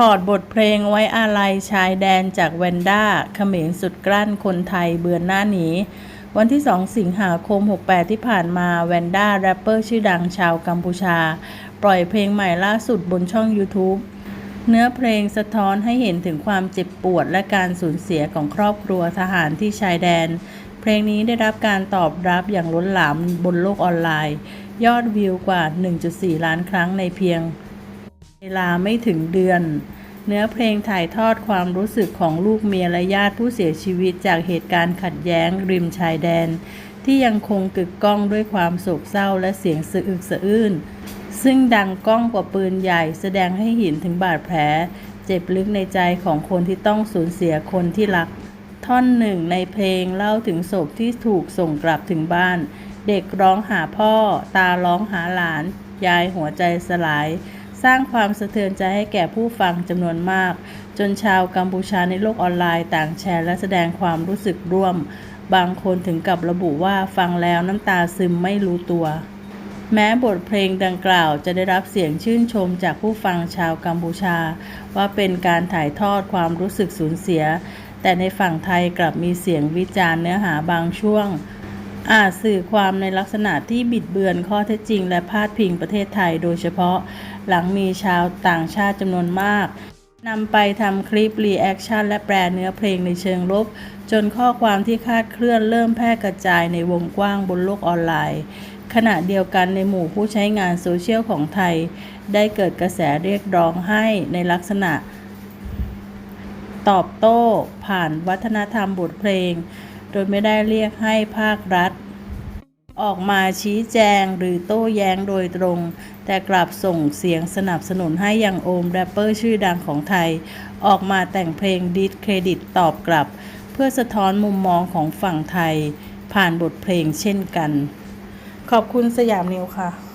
ถอดบทเพลงไว้อาลัยชายแดนจากแวนด้าเขมรสุดกลั้นคนไทยเบือนหน้าหนีวันที่ 2 สิงหาคม 68 ที่ผ่านมาแวนด้าแรปเปอร์ชื่อดังชาวกัมพูชา ปล่อยเพลงใหม่ล่าสุดบนช่อง YouTube เนื้อเพลงสะท้อนให้เห็นถึงความเจ็บปวดและการสูญเสียของครอบครัวทหารที่ชายแดน เพลงนี้ได้รับการตอบรับอย่างล้นหลามบนโลกออนไลน์ ยอดวิวกว่า 1.4 ล้านครั้งในเพียง เวลาไม่ถึงเดือน เนื้อเพลงถ่ายทอดความรู้สึกของลูกเมียและญาติผู้เสียชีวิตจากเหตุการณ์ขัดแย้งริมชายแดน ที่ยังคงกึกก้องด้วยความโศกเศร้าและเสียงสะอึกสะอื้นซึ่งดังก้องกว่าปืนใหญ่แสดงให้เห็นถึงบาดแผล เจ็บลึกในใจของคนที่ต้องสูญเสียคนที่รัก ท่อนหนึ่งในเพลงเล่าถึงศพที่ถูกส่งกลับถึงบ้าน เด็กร้องหาพ่อ ตาร้องหาหลาน ยายหัวใจสลาย สร้างความสะเทือนใจให้แก่ผู้ฟังจำนวนมาก จนชาวกัมพูชาในโลกออนไลน์ต่างแชร์และแสดงความรู้สึกร่วม บางคนถึงกับระบุว่าฟังแล้วน้ำตาซึมไม่รู้ตัว แม้บทเพลงดังกล่าวจะได้รับเสียงชื่นชมจากผู้ฟังชาวกัมพูชา ว่าเป็นการถ่ายทอดความรู้สึกสูญเสีย แต่ในฝั่งไทยกลับมีเสียงวิจารณ์เนื้อหาบางช่วง อาจสื่อความในลักษณะที่บิดเบือนข้อเท็จจริง และพาดพิงประเทศไทย โดยเฉพาะหลังมีชาวต่างชาติจำนวนมากนำไปทำคลิปรีแอคชั่นและแปลเนื้อเพลงในเชิงลบ จนข้อความที่คาดเคลื่อนเริ่มแพร่กระจายในวงกว้างบนโลกออนไลน์ ขณะเดียวกันในหมู่ผู้ใช้งานโซเชียลของไทย ได้เกิดกระแสเรียกร้องให้ในลักษณะ ตอบโต้ผ่านวัฒนธรรมบทเพลง ดยไม่ได้เรียกให้ภาครัฐ ออกมาชี้แจงหรือโต้แย้งโดยตรง แต่กลับส่งเสียงสนับสนุนให้อย่างโอมแรปเปอร์ชื่อดังของไทย ออกมาแต่งเพลงดิสเครดิตตอบกลับ เพื่อสะท้อนมุมมองของฝั่งไทย ผ่านบทเพลงเช่นกัน ขอบคุณสยามนิวค่ะ